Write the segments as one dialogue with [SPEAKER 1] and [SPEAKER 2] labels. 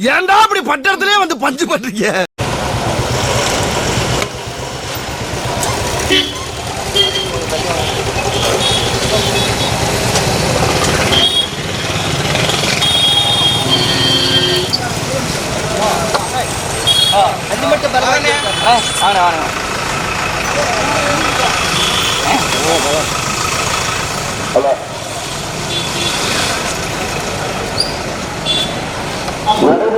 [SPEAKER 1] ஏன்டா அப்படி பட்டத்திலே வந்து பஞ்சு பண்றீங்க?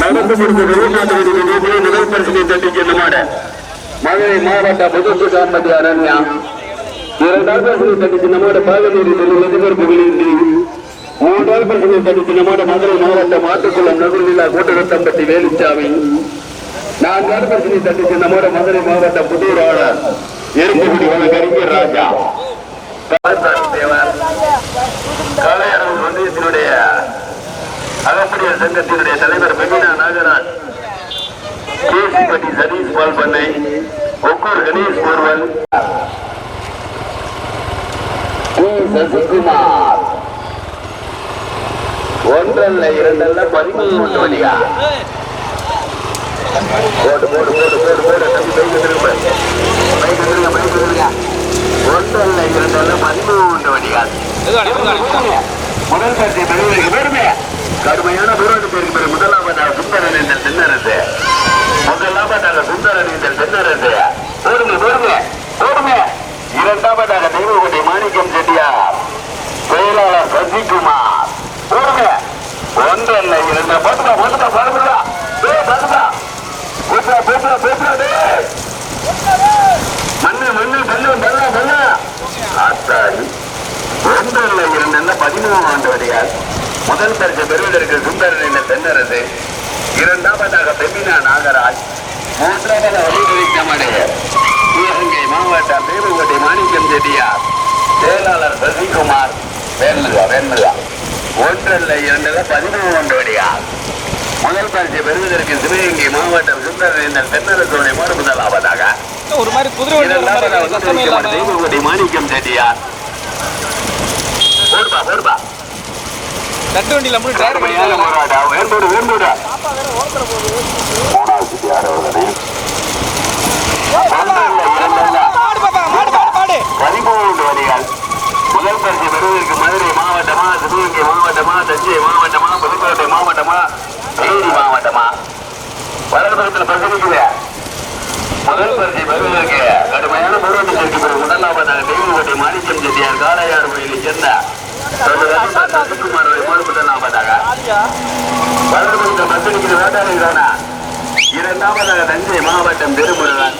[SPEAKER 2] நடந்து முடிந்த வெளிநாட்டு முதல் தட்டி செல்லுமாட மதுரை மாவட்ட புதுசு காம்பட்டி அரண்யா இரண்டாவது தட்டி எதிர்ப்பு மூன்றாவது தட்டி மதுரை மாவட்ட மாட்டுக்குளம் நகுர்விழா கூட்டரத்தம்பட்டி வேலுச்சாமி நான்காவது பரிசினை தட்டி சின்னமாட மதுரை மாவட்ட புதூர் ஆளர் எருப்புக்குடி வன கரிஞர் ராஜா. காலத்தார் தேவர் ஒன்றியத்தினுடைய அகப்படியார் சங்கத்தினுடைய தலைவர் மெமினா நாகராஜ் கேசிப்பட்டி சதீஷ் பால் பண்ணை ஒக்கூர் கணேஷ் போர்வல் சசிகுமார். ஒன்றல்ல இரண்டல்ல பதிமூணு வழியா போடு போடு போடு போடு போடு. தம்பி பைக்கு திரும்ப பைக்கு திருங்க பைக்கு திருங்க ஒன்றல்ல இரண்டல்ல பதிமூன்று வழிகள் முதல் பரிசை பெறுவதற்கு பெருமை கடுமையான போராட்டத்திற்கு பிறகு முதலாவதாக சுந்தரன் என்ற தென்னரசு முதலாவதாக சுந்தரன் என்ற தென்னரசு போடுங்க போடுங்க போடுங்க இரண்டாவதாக தெய்வகுடி மாணிக்கம் செட்டியார். செயலாளர் சசிகுமார் போடுங்க ஒன்றல்ல இரண்டு. போட்டுக்கா போட்டுக்கா போடுங்களா முதல் பரிசு பெறுவதற்கு சுந்தரன் என்ற தென்னரசு இரண்டாவதாக பெமினா நாகராஜ் மூன்றாவது வலியுறுத்தமடைய சிவகங்கை மாவட்டம் தேவகோட்டை மாணிக்கம் செட்டியார் செயலாளர் சசிகுமார் வேண்முகா வேண்முகா ஒன்றல்ல இரண்டுல ஆண்டு வரையால் முதல் பரிசு பெறுவதற்கு சிவகங்கை மாவட்டம் சுந்தரன் என்ற தென்னரசுடைய முதலாவதாக
[SPEAKER 3] ஒரு மாதிரி குதிரை
[SPEAKER 2] மாணிக்கம் செட்டியார்.
[SPEAKER 3] தட்டு வண்டியில மட்டும் டிரைவர்
[SPEAKER 2] கடுமையான போராட்டம் வேண்டோடு வேண்டோடு மூணாவது ஆடவர்களே ஒன்றல்ல இரண்டல்ல
[SPEAKER 3] மாடு பாப்பா மாடு மாடு மாடு
[SPEAKER 2] பதிமூன்று வழிகள் முதல் பரிசு பெறுவதற்கு மதுரை மாவட்டமா சிவகங்கை மாவட்டமா தஞ்சை மாவட்டமா புதுக்கோட்டை மாவட்டமா தேனி மாவட்டமா வலது பக்கத்தில் முதல் பரிசை பெறுவதற்கு கடுமையான போராட்டத்திற்கு பிறகு முதலாவதாக மாணிக்கம் செட்டியார் காளையார் கோயிலை சேர்ந்த சசிகுமார் முதலாவதாக வலது பக்கத்தில் இரண்டாவதாக தஞ்சை மாவட்டம் திருமுருகன்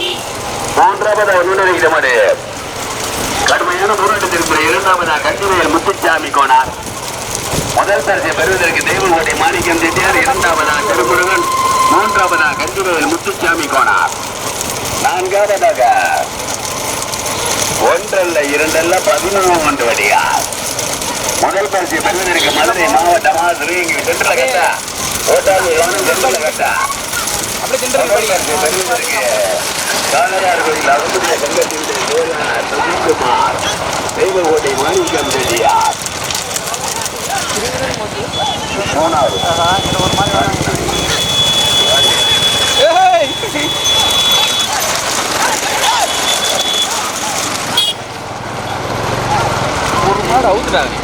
[SPEAKER 2] மூன்றாவதாக நுண்ணறிகிறமடு கடுமையான போராட்டத்திற்கு இரண்டாவதாக கண்டிவையில் முத்துச்சாமி கோனார் முதல் பரிசை பெறுவதற்கு தெய்வங்கோட்டை மாணிக்கம் செட்டியார் இரண்டாவதாக திருமுருகன் மூன்றாவதாக கண்டிவையில் முத்துச்சாமி கோனார் நான்காவதாக ஒன்றல்ல இரண்டல்ல பதிமூன்று வடியார் முதல் பரிசை பெறுவதற்கு மதுரை மாவட்டமா சிறுங்கி சென்றுல கட்டா ஓட்டாளி சென்றுல கட்டா. காலரார் கோயில் அறுபது சங்கத்தின் சுஜிக்குமார் தெய்வகோட்டை மாணிக்கம் செட்டியார் மூணாவது.
[SPEAKER 3] ஏய். மாடு அவுத்துட்டாங்க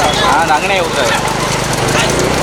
[SPEAKER 2] हां नांगणे होतं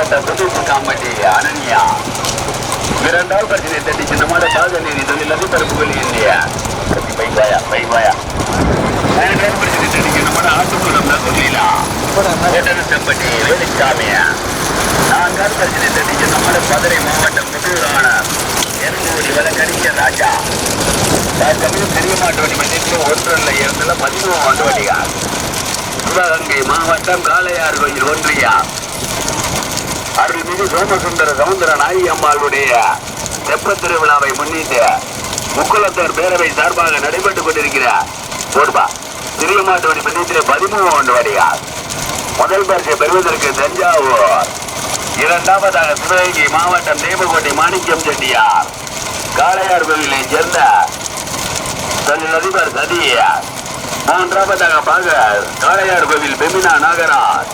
[SPEAKER 2] மாவட்ட சுதேசி காமெடி அனன்யா இரண்டாவது பிரச்சனை தட்டி சின்னமாடு சாதனை தொழில் அதிபரப்புகள் இந்திய பைவாயா பைவாயா மூன்றாவது பிரச்சனை தட்டி சின்னமாடு ஆட்டுக்குளம் தொழிலா செம்பட்டி வேலுச்சாமியா நான்காவது பிரச்சனை தட்டி சின்னமாடு மதுரை மாவட்டம் முதுகுரான எருங்கூடி வழக்கறிஞர் ராஜா தமிழ் பெரிய மாட்டு வண்டி மன்றத்தில் ஒன்றல்ல இரண்டுல பதிமூணு மாட்டு வண்டிகள் சிவகங்கை மாவட்டம் காளையார் கோயில் ஒன்றியா அருள்மிகு சோமசுந்தர சமுந்திர நாயி அம்மாளுடைய தெப்ப திருவிழாவை முன்னிட்டு முக்குளத்தோர் பேரவை சார்பாக நடைபெற்றுக் கொண்டிருக்கிற போடுபா சிறிய மாட்டு வண்டி மன்றத்தில் பதிமூணு முதல் பரிசை பெறுவதற்கு தஞ்சாவூர் இரண்டாவதாக சிவகங்கை மாவட்டம் தேவகோட்டை மாணிக்கம் செட்டியார். காளையார் கோவிலை சேர்ந்த தொழில் அதிபர் சதிய மூன்றாவதாக பாக காளையார் கோவில் பெமினா நாகராஜ்.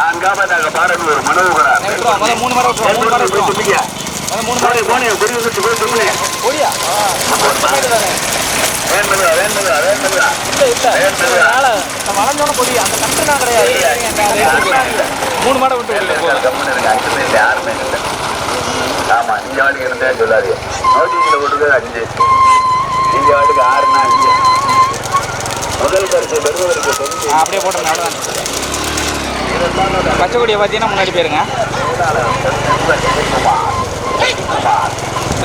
[SPEAKER 2] நான்காவதாக பாரம்பூர் மனோகரன்
[SPEAKER 3] மூணு மரம் மூணு மரம் மூணு மரம்
[SPEAKER 2] போனே புரிய வச்சு போய் சொல்லுங்க
[SPEAKER 3] ஓடியா
[SPEAKER 2] வேண்டதா வேண்டதா வேண்டதா
[SPEAKER 3] இல்ல இல்ல அந்த கண்டு நான் கிடையாது மூணு மாடை விட்டு விடல போதும்
[SPEAKER 2] அஞ்சு பேர் யாருமே இல்லை ஆமா நீங்க இருந்தா நோட்டீஸ்ல அஞ்சு நீங்க ஆறுனா அஞ்சு முதல் பரிசு பெறுவதற்கு
[SPEAKER 3] அப்படியே போட்டோம் அவ்வளோதான் பச்சைக்கொடியை பார்த்தீங்கன்னா முன்னாடி போயிருங்க.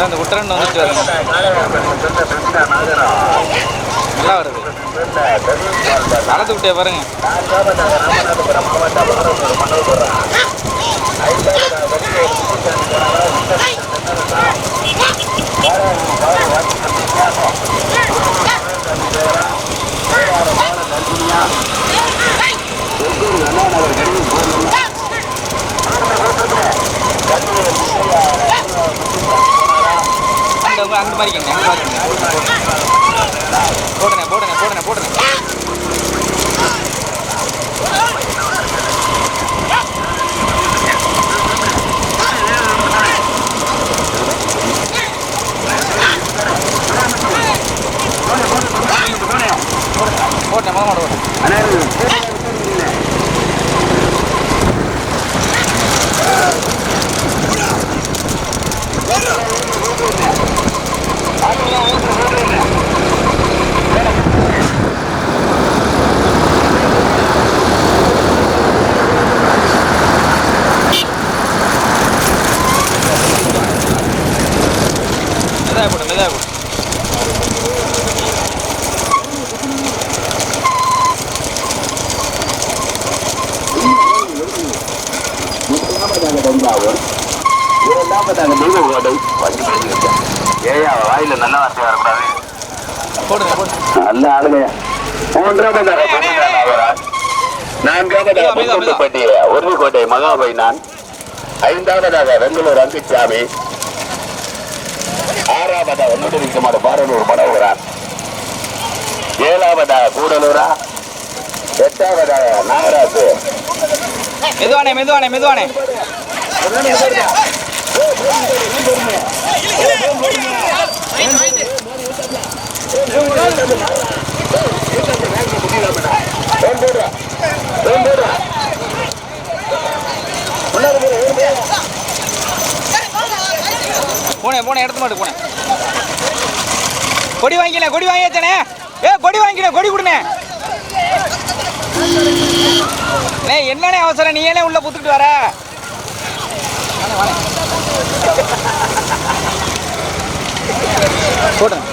[SPEAKER 3] அந்த குட்டரண்டு வந்துட்டு வருங்க. நல்லா வருது. வளர்த்து விட்டே பாருங்க. Yeah. அந்த மாதிரி கேங்க
[SPEAKER 2] போடுறேன் போடுறேன் போடுறேன் போடுறேன் வாயில நல்ல வார்த்தையா இருக்கக்கூடாது நல்ல ஆளுங்க அவரால் நான்காவதாக பொன்குண்டுப்பட்டி உருவிக்கோட்டை மகாபை நான் ஐந்தாவதாக பெங்களூர் அங்குச்சாமி ஆறாவதாக ஒன்னுடிக்குமாறு பாரலூர் மனோகரான் ஏழாவதாக கூடலூரா எட்டாவதாக நாகராஜு
[SPEAKER 3] மெதுவானே மெதுவானே மெதுவானே போனேன் போனேன் எடுத்து மாட்டு போனேன் கொடி வாங்கினேன் கொடி வாங்கியாச்சனே ஏ கொடி வாங்கினேன் கொடி கொடுனே அண்ணே அவசரம்? நீ ஏனே உள்ள புத்துக்கிட்டு வர. போட்டேன்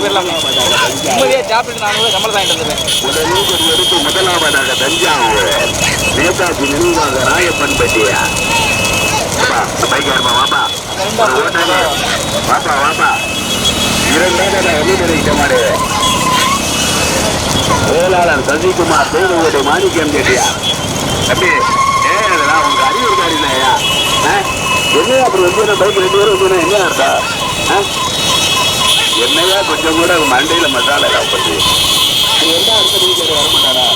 [SPEAKER 3] போயிடலாம் நிம்மதியாக சாப்பிட்டு நான் சம்பளம் வாங்கிட்டு வந்துடுவேன்
[SPEAKER 2] முதலாவதாக தஞ்சாவூர் நேதாஜி நினைவாக ராயப்பன் பட்டியா பைக்காரமா வாப்பா வாப்பா வாப்பா இரண்டாவது அணிநிலைக்க மாடு வேளாளர் சசிகுமார் தேவகோட்டை மாணிக்கம் கேட்டியா தம்பி ஏ அதெல்லாம் உங்க அறிவு இல்லையா? என்ன அப்புறம் வந்து பைக் ரெண்டு பேரும் என்ன அர்த்தம்? என்னையா கொஞ்சம் கூட மண்டையில மசாலா காப்பது என்ன அர்த்தம் நீங்க வரமாட்டாரா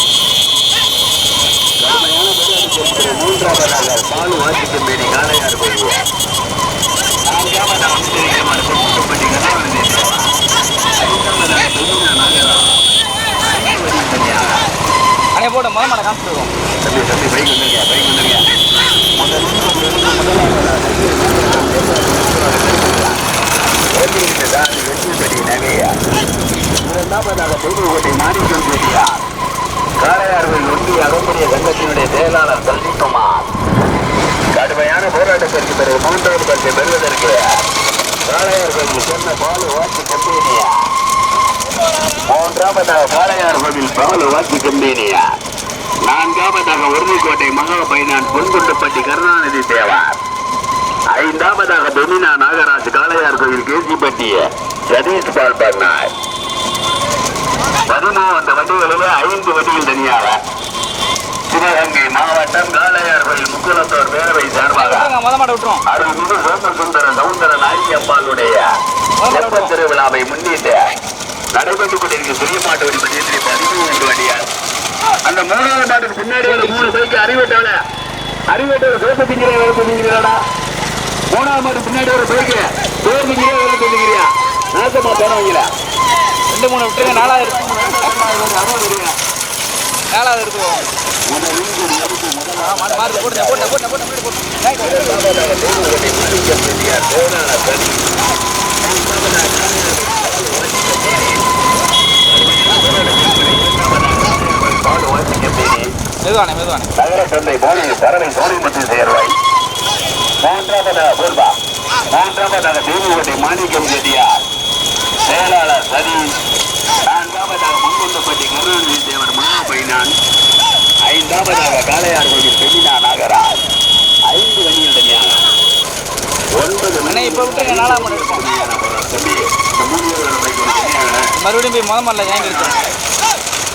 [SPEAKER 2] கடுமையான விளையாட்டு மூன்றாவதாக பால் வாசிக்க மீறி காளையார் போய்வோம் நான்காவதாக வந்து ஏமாறு கொண்டு கணவன் ஐந்தாவதாக துணியா நாகரா
[SPEAKER 3] அண்ணே போட முதல் மாட காமிச்சிடுவோம்
[SPEAKER 2] தம்பி தம்பி பைக் வந்திருக்கியா? பைக் வந்திருக்கியா இரண்டாவதாக புதுக்கோட்டை மாணிக்கம் செட்டியா காளையார்கள் ஒன்றிய அகம்படிய சங்கத்தினுடைய செயலாளர் சந்திக்குமார் கடுமையான போராட்டத்திற்கு பிறகு மூன்றாவது பரிசை பெறுவதற்கு காளையார்கள் சொன்ன பாலு வாக்கு கம்பெனியா மூன்றாவதாக காளையார் கோவில் பாலு வாக்கு கம்பெனியா நான்காவதாக உறுதிக்கோட்டை மகா பைனான் பொன்குண்டப்பட்டி கருணாநிதி தேவார். ஐந்தாவதாக பெமினா நாகராஜ் காளையார் கோயில் கேசிப்பட்டிய சதீஷ் பால் பண்ணார் பதிமூணு அந்த வண்டிகளிலே ஐந்து வண்டிகள் தனியாக. சிவகங்கை மாவட்டம் காளையார் கோயில் முக்குலத்தோர் பேரவை சார்பாக அருள்மிகு சோமசுந்தர சவுந்தர நாயகி அம்பாளுடைய வெப்ப திருவிழாவை முன்னிட்டு நடைபெற்றுக் கொண்டிருக்கும் பெரிய மாட்டு வண்டி பந்தயத்தில் பதிமூன்று வண்டியார் அந்த மூணாவது மாட்டுக்கு பின்னாடி மூணு பைக்கு அறிவிட்டவள. அறிவிட்டவள வேலை சொல்லிங்கிறாடா மூணாவது மாட்டு பின்னாடி ஒரு பைக்கு சோசத்திங்கிற வேலை சொல்லிங்கிறியா நாசமா போனவங்கள
[SPEAKER 3] ரெண்டு மூணு விட்டுருங்க. நாலாவது இருக்கு நாலாவது இருக்கு மாடு மாடு போட்டு போட்டு போட்டு போட்டு போட்டு மெதுவானே மெதுவானே.
[SPEAKER 2] நகர சந்தை போனி பறவை சோனி மற்றும் சேர்வாய் மூன்றாவதாக பூர்வா மூன்றாவதாக தேவிகோட்டை மாணிக்கம் செட்டியார் செயலாளர் சதி நான்காவதாக முன்கொண்டப்பட்டி கருணாநிதி தேவர் மகா பைனான் ஐந்தாவதாக காளையார் கோவில் பெமினா நாகராஜ். ஐந்து வண்டிகள் தனியாக. ஒன்பது
[SPEAKER 3] அண்ணே இப்போ விட்டுருங்க நாலாம் மாடு இருக்கும்
[SPEAKER 2] தம்பி இந்த மூணு பேரோட பைக் ஒரு தனியாக
[SPEAKER 3] மறுபடியும் போய் முத மாடல ஏங்க இருக்கு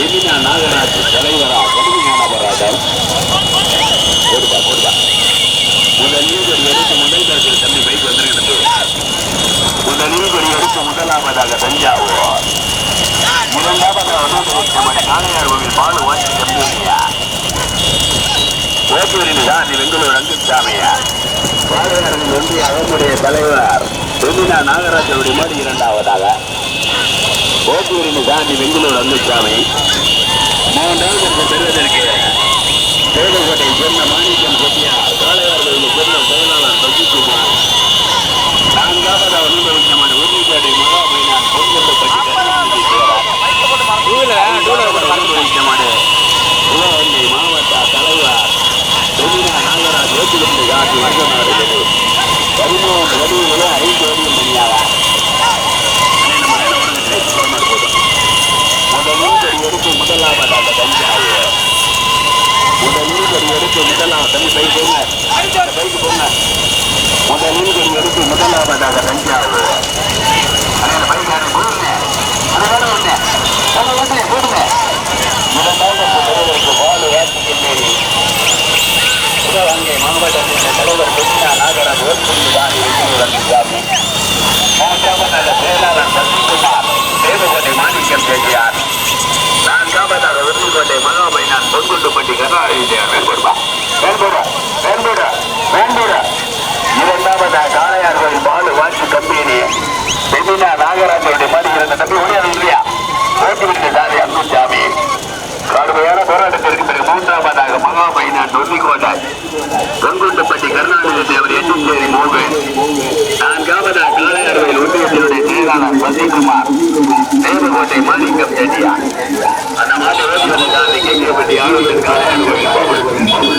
[SPEAKER 2] எமினா நாகராஜ் தலைவரா கடுமையான போராட்டம். போடுப்பா போடுப்பா. முதலில் ஒரு எடுத்து முதல் தரத்தில் தம்பி பைக் வந்திருக்கிறது. முதலில் ஒரு எடுத்து முதலாவதாக தஞ்சாவூர். இரண்டாவதாக நம்முடைய காளையார் கோவில் பாலு வாசி கம்பெனியா ஓட்டூரில் தான் வெங்கலூர் ரங்கசாமியா பாளையாரில் ஒன்றிய அவனுடைய தலைவர். எமினா நாகராஜனுடைய மாதிரி இரண்டாவதாக. ஓட்டூரில் தாண்டி பெங்களூர் வந்துச்சாமி மூன்றாவது பெறுவதற்கு தேவகோட்டை சொன்ன மாணிக்கம் செட்டியார் காளையார்களுக்கு சொன்ன செயலாளர் சசிகுமார் நான்காவது அனுபவிக்கமான உறுதிப்பாட்டை மகாபைனான் பொங்கல் பற்றி
[SPEAKER 3] டூ வீலர் டூ வீலர் போட்டு பாருங்க
[SPEAKER 2] அனுபவிக்கமான நாட்டு வருக நாடுகிறது பதிமூன்று வடிவுகளும் ஐந்து வடிவும் மணியாவா முதலில் கடி எடுத்து முதலாவதாக தஞ்சாவூர் முதலில் கடி எடுத்து முதலாம் தனி பை போங்க பைக்கு போங்க முதலில் கடி எடுத்து முதலாவதாக தஞ்சாவூர் அண்ணே பைக்காரன் போடுங்க அண்ணே வேணும் ஒண்ணு ஒண்ணு ஒண்ணு போடுங்க இரண்டாவது பெறுவதற்கு வாழு வாசிக்கின்றேன் சிவகங்கை மாவட்டத்தின் தலைவர் கிருஷ்ணா நாகராஜ் ஓட்டுநர் வாணி வெற்றியுடன் மூன்றாவதாக செயலாளர் சசிகுமார் தேவகோட்டை மாணிக்கம் செட்டியார் நான்காவதாக வெற்றிக்கோட்டை மகாமைனான் பொன்குண்டுப்பட்டி கருணாநிதி வேண்படுவா வேண்புட வேண்புட வேண்புட இரண்டாவதாக காளையார் பாலு வாட்சி கம்பெனி. பெமினா நாகராஜனுடைய மாதிரி இருந்த தம்பி ஒளியாது இல்லையா? ஓட்டுவிட்டு சாதி அன்புசாமி கடுமையான போராட்டத்திற்கு பிறகு மூன்றாவதாக மகாமைனான் நொல்லிக்கோட்டை. கங்குண்டப்பட்டி கருணாநிதி தேவர் எட்டுச்சேரி மோகன் நான்காவதாக காளையார்வையில் ஒன்றியத்தினுடைய செயலாளர் தேவகோட்டை மாணிக்கம் செட்டியார். அந்த மாதிரி விவசாயிகளுக்காக கேட்கப்பட்டி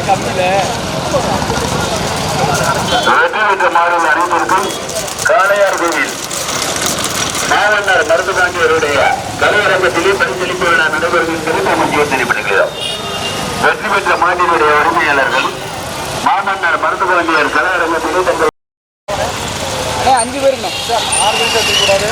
[SPEAKER 3] கம்மியில்
[SPEAKER 2] மாறும் அறிந்திருக்கும் காளையார் கோவில் மாவன்னார் மருதுகாண்டியருடைய கலையரங்கத்திலே பரிசளிப்பு விழா நடைபெறும் சிறப்பு முக்கிய தெரிவிப்படுகிறோம் வெற்றி பெற்ற மாநிலுடைய உரிமையாளர்கள் மாமன்னார் மருதுகாண்டியர் கலையரங்கத்திலே தங்கள்
[SPEAKER 3] அஞ்சு பேர் சேர்த்துக்கூடாது